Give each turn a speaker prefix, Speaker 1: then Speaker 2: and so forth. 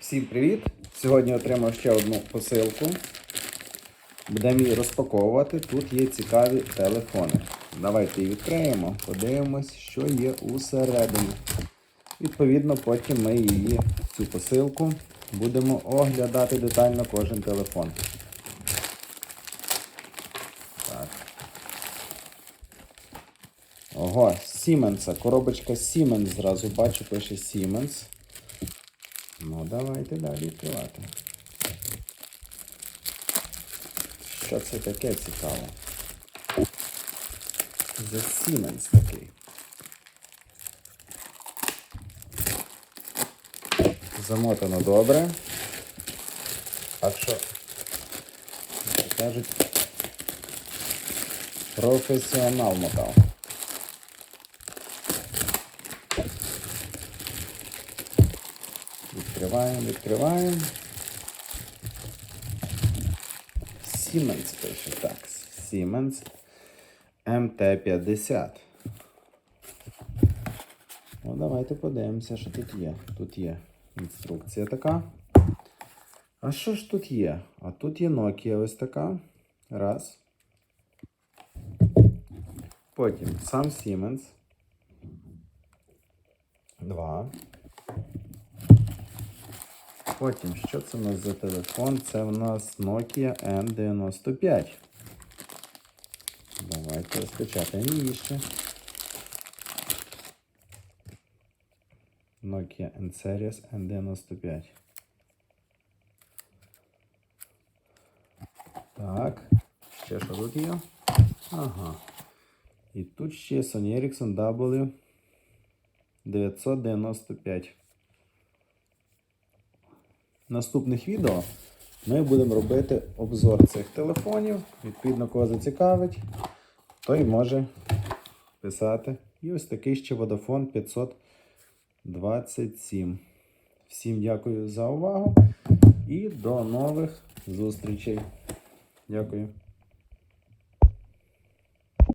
Speaker 1: Всім привіт! Сьогодні отримав ще одну посилку. Будемо її розпаковувати. Тут є цікаві телефони. Давайте її відкриємо, подивимось, що є усередині. Відповідно, потім ми її, цю посилку, будемо оглядати детально кожен телефон. Так. Ого, Siemens. Коробочка Siemens зразу бачу, пише Siemens. Ну, давайте далі відкривати. Що це таке цікаво? За Siemens такий. Замотано добре. Так що, як кажуть, професіонал мотав. Відкриваємо, відкриваємо. Siemens пише, так. Siemens MT50. Ну, давайте подивимося, що тут є. Тут є інструкція така. А що ж тут є? А тут є Nokia ось така. Раз. Потім сам Siemens. Два. Потім, що це у нас за телефон? Це в нас Nokia N95. Давайте розпечатаємо її ще. Nokia N Series N95. Так, ще що тут є? Ага. І тут ще Sony Ericsson W 995 наступних відео ми будемо робити обзор цих телефонів. Відповідно, кого зацікавить, той може писати. І ось такий ще Vodafone 527. Всім дякую за увагу і до нових зустрічей. Дякую.